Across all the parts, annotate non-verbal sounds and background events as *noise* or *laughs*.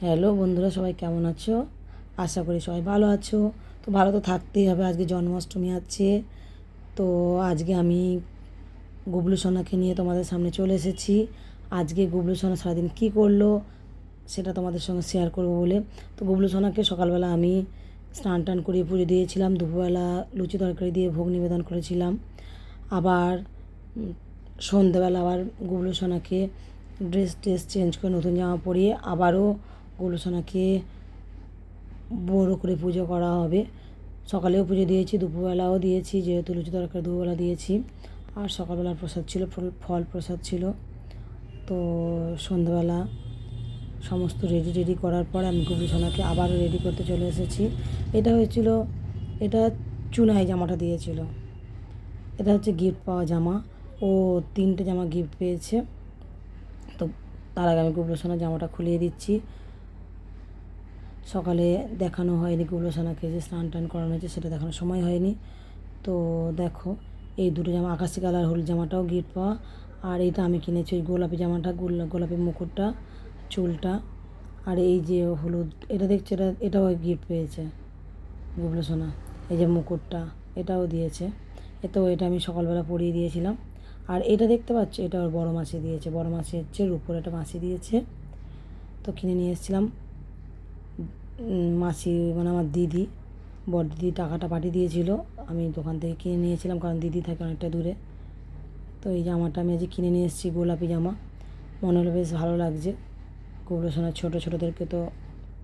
Hello বন্ধুরা সবাই কেমন আছো? আশা করি সবাই ভালো আছো। তো ভালো তো থাকতেই হবে আজকে জন্মাষ্টমী আছে। তো আজকে আমি গুবলু সোনাকে নিয়ে তোমাদের সামনে চলে এসেছি। আজকে গুবলু সোনা সারাদিন কী করল সেটা তোমাদের সঙ্গে শেয়ার করব বলে। তো গুবলু সোনাকে সকালবেলা আমি স্নান টান করিয়ে পুজো দিয়েছিলাম দুপুরবেলা লুচি তরকারি দিয়ে ভোগ নিবেদন করেছিলাম। আবার উম, সন্ধেবেলা আবার গুবলু সোনাকে ড্রেস ট্রেস চেঞ্জ করে নতুন জামা পরিয়ে আবারও গুবলু সোনাকে বড় করে পুজো করা হবে। সকালেও পুজো দিয়েছি, দুপুরবেলাও দিয়েছি, যেহেতু লুচি তরকারি দুপুরবেলা দিয়েছি। আর সকালবেলার প্রসাদ ছিল, ফল প্রসাদ ছিল। তো সন্ধ্যাবেলা সমস্ত রেডি রেডি করার পর আমি গুবলু সোনাকে আবারও রেডি করতে চলে এসেছি। এটা হয়েছিল, এটা চুনাই জামাটা দিয়েছিল। এটা হচ্ছে গিফট পাওয়া জামা। ও তিনটে জামা গিফট পেয়েছে। তো তার আগে আমি গুবলু জামাটা খুলিয়ে দিচ্ছি। সকালে দেখানো হয়নি গুবলু সোনাকে যে স্নান টান করানো হয়েছে সেটা দেখানোর সময় হয়নি। তো দেখো, এই দুটো জামা, আকাশি কালার হলুদ জামাটাও গিফট পাওয়া। আর এইটা আমি কিনেছি ওই গোলাপি জামাটা, গোলা- গোলাপি মুকুটটা, চুলটা। আর এই যে হলুদ, এটা দেখছ, এটা, এটাও গিফট পেয়েছে গুবলু সোনা এই যে মুকুটটা, এটাও দিয়েছে। এতেও এটা আমি সকালবেলা পরিয়ে দিয়েছিলাম। আর এটা দেখতে পাচ্ছ, এটা ওর বড় মাসি দিয়েছে। বড় মাসি হচ্ছে রূপোর একটা মাসি দিয়েছে। তো কিনে নিয়ে এসেছিলাম। মাসি মানে আমার দিদি বড় দিদি টাকাটা পাঠিয়ে দিয়েছিল। আমি দোকান থেকে কিনে নিয়েছিলাম, কারণ দিদি থাকে অনেকটা দূরে। তো এই জামাটা আমি আজকে কিনে নিয়ে এসেছি, গোলাপি জামা। মনে হলো বেশ ভালো লাগছে। গুবলু সোনার ছোটো ছোটোদেরকে তো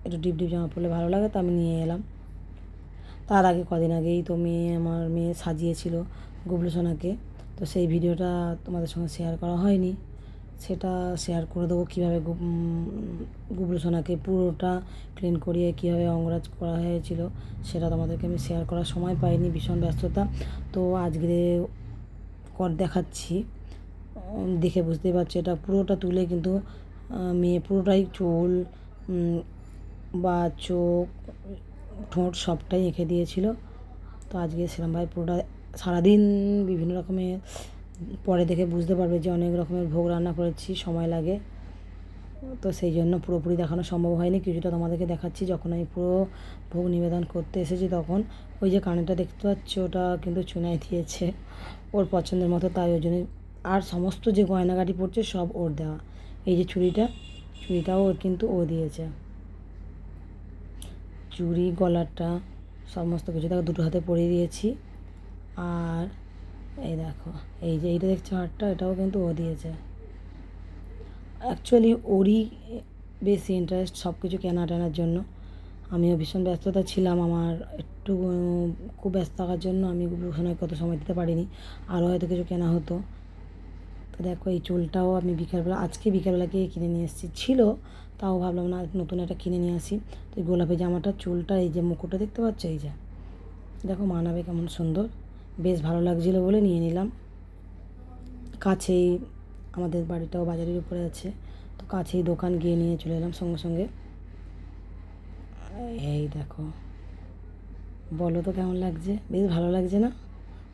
একটু ডিপ ডিপ জামা পরলে ভালো লাগে, তো আমি নিয়ে এলাম। তার আগে কদিন আগেই তো মেয়ে, আমার মেয়ে সাজিয়েছিল গুবলু সোনাকে। তো সেই ভিডিওটা তোমাদের সঙ্গে শেয়ার করা হয়নি। সেটা শেয়ার করে দেবো কীভাবে গু- গুবলু সোনাকে পুরোটা ক্লিন করিয়ে কীভাবে অঙ্গরাজ করা হয়েছিল, সেটা তোমাদেরকে আমি শেয়ার করার সময় পাইনি, ভীষণ ব্যস্ততা। তো আজকে কর দেখাচ্ছি। দেখে বুঝতেই পারছ, এটা পুরোটা তুলে কিন্তু মেয়ে পুরোটাই চুল বা চোখ, ঠোঁট সবটাই এঁকে দিয়েছিল। তো আজকে সেরমভাবে পুরোটা সারাদিন বিভিন্ন রকমের পরে দেখে বুঝতে পারবে যে অনেক রকমের ভোগ রান্না করেছি, সময় লাগে। তো সেই জন্য পুরোপুরি দেখানো সম্ভব হয়নি। কিছুটা তোমাদেরকে দেখাচ্ছি, যখন আমি পুরো ভোগ নিবেদন করতে এসেছি তখন। ওই যে কানেরটা দেখতে পাচ্ছ, ওটা কিন্তু চুনাই দিয়েছে ওর পছন্দের মতো, তাই ওই জন্য আর সমস্ত যে গয়নাগাটি পড়ছে সব ওর দেওয়া। এই যে চুড়িটা ওর কিন্তু ও দিয়েছে। চুড়ি, গলাটা, সমস্ত কিছু দেখো দুটো হাতে পরিয়ে দিয়েছি। আর এই দেখো, এই যে, এইটা দেখছ হারটা? এটাও কিন্তু ও দিয়েছে। অ্যাকচুয়ালি ওরই বেশি ইন্টারেস্ট সব কিছু কেনা টেনার জন্য। আমিও ভীষণ ব্যস্ততা ছিলাম আমার, একটু খুব ব্যস্ত থাকার জন্য আমি সময় কত সময় দিতে পারিনি। আরও হয়তো কিছু কেনা হতো। তো দেখো, এই চুলটাও আমি বিকালবেলা, আজকে বিকালবেলা গিয়ে কিনে নিয়ে এসেছি। ছিল, তাও ভাবলাম না, নতুন একটা কিনে নিয়ে আসি। তো গোলাপি জামাটা, চুলটা, এই যে মুকুটটা দেখতে পাচ্ছ? এই যে, দেখো, মানাবে কেমন সুন্দর। বেশ ভালো লাগছিল বলে নিয়ে নিলাম। কাছেই আমাদের বাড়িটাও বাজারের উপরে আছে। তো কাছেই দোকান গিয়ে নিয়ে চলে এলাম সঙ্গে সঙ্গে। এই দেখো। বলো তো কেমন লাগছে? বেশ ভালো লাগছে না?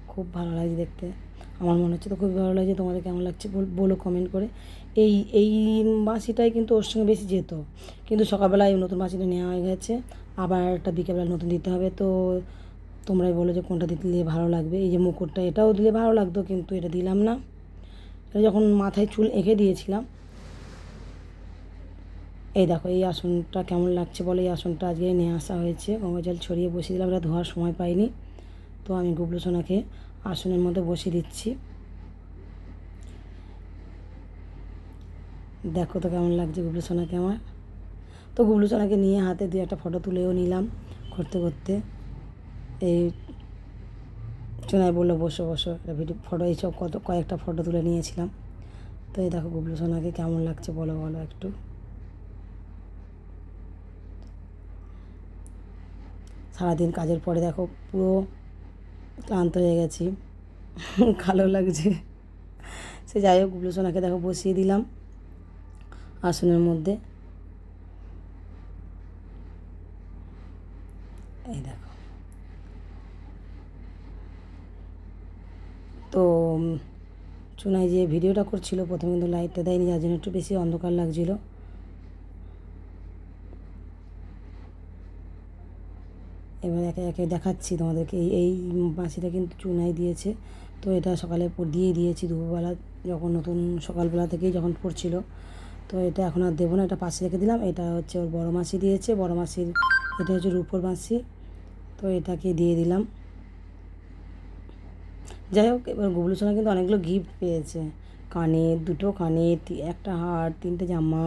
খুব ভালো লাগছে দেখতে। আমার মনে হচ্ছে তো খুবই ভালো লাগছে। তোমাদের কেমন লাগছে বল- কমেন্ট করে। এই এই মাসিটাই কিন্তু ওর সঙ্গে বেশি যেত। কিন্তু সকালবেলায় নতুন মাসিটা নেওয়া হয়ে গেছে। আবার একটা বিকেলবেলা নতুন দিতে হবে। তো তোমরাই বলো যে কোনটা দিলে ভালো লাগবে। এই যে মুকুটটা, এটাও দিলে ভালো লাগতো কিন্তু এটা দিলাম না। এটা যখন মাথায় চুল এঁকে দিয়েছিলাম, এই দেখো, এই আসনটা কেমন লাগছে বলে? এই আসনটা আজকে নিয়ে আসা হয়েছে। গঙ্গা জল ছড়িয়ে বসিয়ে দিলাম, এটা ধোয়ার সময় পাইনি। তো আমি গুবলু সোনাকে আসনের মধ্যে বসিয়ে দিচ্ছি। দেখো তো কেমন লাগছে গুবলু সোনাকে আমার। তো গুবলু সোনাকে নিয়ে হাতে দিয়ে একটা ফটো তুলেও নিলাম করতে করতে। এই চোনাই বলল, বসো বসো ভিডিও ফটো এইসব কত, কয়েকটা ফটো তুলে নিয়েছিলাম। তো এই দেখো গুবলু সোনাকে কেমন লাগছে বলো বলো একটু। সারাদিন কাজের পরে দেখো পুরো ক্লান্ত হয়ে গেছি *laughs* ভালো লাগছে। সে যাই হোক গুবলু সোনাকে দেখো বসিয়ে দিলাম আসনের মধ্যে। এই দেখো। তো চুনাই যে ভিডিওটা করছিল, প্রথমে কিন্তু লাইটটা দেয়নি, যার জন্য একটু বেশি অন্ধকার লাগছিল। এবার একে একে দেখাচ্ছি তোমাদেরকে, এই এই বাঁশিটা কিন্তু চুনাই দিয়েছে। তো এটা সকালে দিয়ে দিয়েছি দুপুরবেলা, যখন নতুন সকালবেলা থেকেই যখন পড়ছিল। তো এটা এখন আর দেবো না, এটা পাশে রেখে দিলাম। এটা হচ্ছে ওর বড় মাসি দিয়েছে, বড় মাসির, এটা হচ্ছে রূপোর মাসি। তো এটাকে দিয়ে দিলাম। যাই হোক, এবার গুবলু সোনা কিন্তু অনেকগুলো গিফট পেয়েছে। কানে, দুটো কানে একটা হার, তিনটে জামা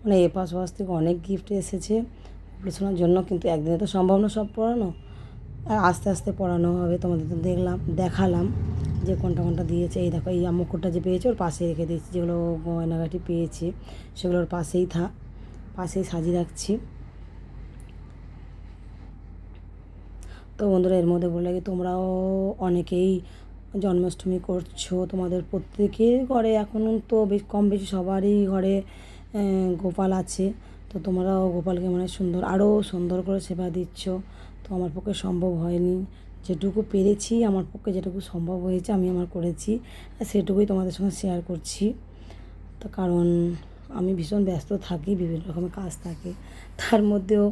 মানে এপাশ ওপাশ থেকে অনেক গিফট এসেছে। গুবলু সোনার জন্য কিন্তু একদিনে তো সম্ভব না সব পড়ানো আর আস্তে আস্তে পড়ানো হবে, তোমাদের তো দেখলাম, দেখালাম যে কোনটা কোনটা দিয়েছে। এই দেখো, এই মুকুটটা যে পেয়েছে, ওর পাশে রেখে দিয়েছি। যেগুলো গয়নাগাটি পেয়েছে, সেগুলো ওর পাশেই থাক পাশেই সাজিয়ে রাখছি। তো বন্ধুরা, এর মধ্যে বলে তোমরাও অনেকেই জন্মাষ্টমী করছ, তোমাদের প্রত্যেকের ঘরে এখন তো বেশ কম বেশি সবারই ঘরে গোপাল আছে। তো তোমরাও গোপালকে মানে সুন্দর আরও সুন্দর করে সেবা দিচ্ছ। তো আমার পক্ষে সম্ভব হয়নি। যেটুকু পেরেছি, আমার পক্ষে যেটুকু সম্ভব হয়েছে, আমি আমার করেছি। সেটুকুই তোমাদের সঙ্গে শেয়ার করছি। তো কারণ আমি ভীষণ ব্যস্ত থাকি, বিভিন্ন রকমের কাজ থাকে। তার মধ্যেও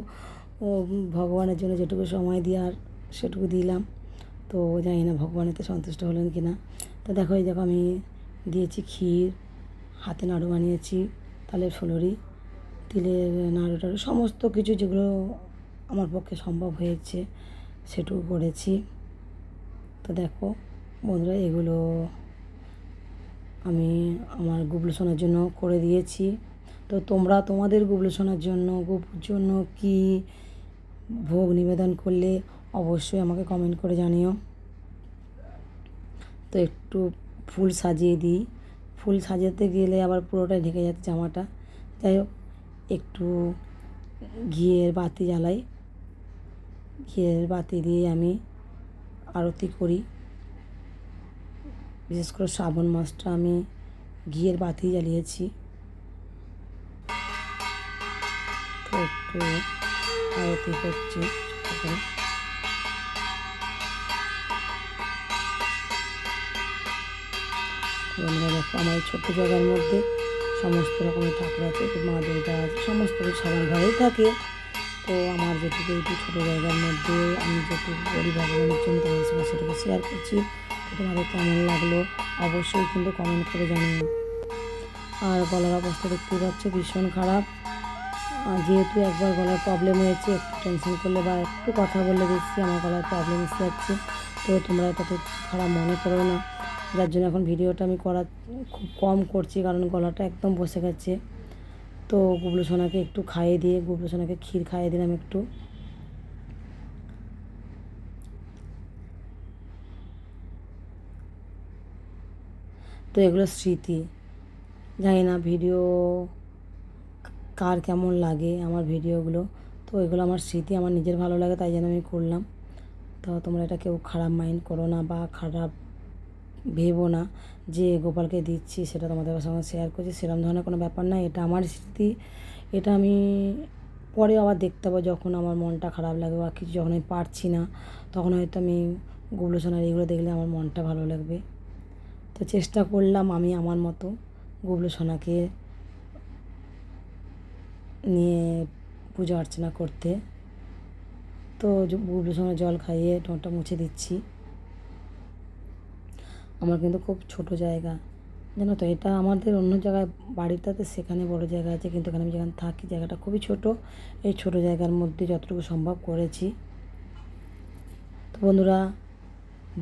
ভগবানের জন্য যেটুকু সময় দেওয়ার, সেটুকু দিলাম। তো জানি না ভগবান এতে সন্তুষ্ট হলেন কি না তো দেখো এই দেখো আমি দিয়েছি ক্ষীর, হাতে নাড়ু বানিয়েছি, তালের ফুলুরি, তিলের নাড়ু টাড়ু, সমস্ত কিছু যেগুলো আমার পক্ষে সম্ভব হয়েছে সেটুকু করেছি। তো দেখো বন্ধুরা এগুলো আমি আমার গুবলু সোনার জন্য করে দিয়েছি। তো তোমরা তোমাদের গুবলু সোনার জন্য, গুপুর জন্য কি ভোগ নিবেদন করলে অবশ্যই আমাকে কমেন্ট করে জানিও। তো একটু ফুল সাজিয়ে দিই। ফুল সাজাতে গেলে আবার পুরোটাই ঢেকে যাচ্ছে জামাটা। যাই হোক, একটু ঘিয়ের বাতি জ্বালাই। ঘিয়ের বাতি দিয়ে আমি আরতি করি। বিশেষ করে শ্রাবণ মাসটা আমি ঘিয়ের বাতি জ্বালিয়েছি। একটু আরতি করছি। বন্ধুরা দেখো, আমার ছোট্ট জায়গার মধ্যে সমস্ত রকমের ঠাকুর আছে মা দুর্গা আছে, সমস্ত সবার ঘরেই থাকে। তো আমার যেটুকু একটু ছোটো জায়গার মধ্যে আমি যেটুকু করি ভগবানের জন্য তোমাদের সঙ্গে সেটুকু শেয়ার করছি তোমাদের কেমন লাগল অবশ্যই কিন্তু কমেন্ট করে জানিও। আর গলার অবস্থা দেখতেই পাচ্ছ, ভীষণ খারাপ। যেহেতু একবার গলার প্রবলেম হয়েছে, একটু টেনশন করলে বা একটু কথা বললে দেখছি, আমার গলার প্রবলেম এসে যাচ্ছে, তো তোমরা এটাতে খারাপ মনে করো না। যার জন্য এখন ভিডিওটা আমি করা খুব কম করছি, কারণ গলাটা একদম বসে গেছে। তো গুবলু সোনাকে একটু খাইয়ে দিয়ে, গুবলু সোনাকে ক্ষীর খাইয়ে দিলাম একটু। তো এগুলো স্মৃতি। জানি না ভিডিও কার কেমন লাগে আমার ভিডিওগুলো। তো এগুলো আমার স্মৃতি, আমার নিজের ভালো লাগে তাই জন্য আমি করলাম। তো তোমরা এটা কেউ খারাপ মাইন্ড করো না বা খারাপ ভেবো না যে গোপালকে দিচ্ছি, সেটা তোমাদের সঙ্গে শেয়ার করছি সেরকম ধরনের কোনো ব্যাপার না। এটা আমার স্মৃতি। এটা আমি পরে আবার দেখতে পাবো যখন আমার মনটা খারাপ লাগে বা কিছু যখন আমি পারছি না, তখন হয়তো আমি গুবলু সোনার এগুলো দেখলে আমার মনটা ভালো লাগবে। তো চেষ্টা করলাম আমি আমার মতো গুবলু সোনাকে নিয়ে পুজো অর্চনা করতে। তো গুবলু সোনা জল খাইয়ে ঠোঁটটা মুছে দিচ্ছি। আমার কিন্তু খুব ছোট জায়গা। জানো তো, এটা আমাদের অন্য জায়গায়, বাড়িটাতে সেখানে বড় জায়গা আছে, কিন্তু এখানে আমি যেখানে থাকি, জায়গাটা খুবই ছোট। এই ছোট জায়গার মধ্যে যতটুকু সম্ভব করেছি। তো বন্ধুরা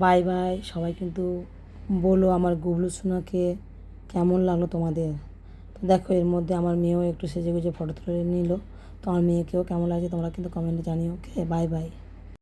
বাই বাই সবাই কিন্তু বলো আমার গুবলু সোনাকে কেমন লাগল তোমাদের। তো দেখো, এর মধ্যে আমার মেয়েও একটু সেজে গুজে ফটো তুলে নিল। তো আমার মেয়েকেও কেমন লাগছে তোমরা কিন্তু কমেন্টে জানিও ওকে বাই বাই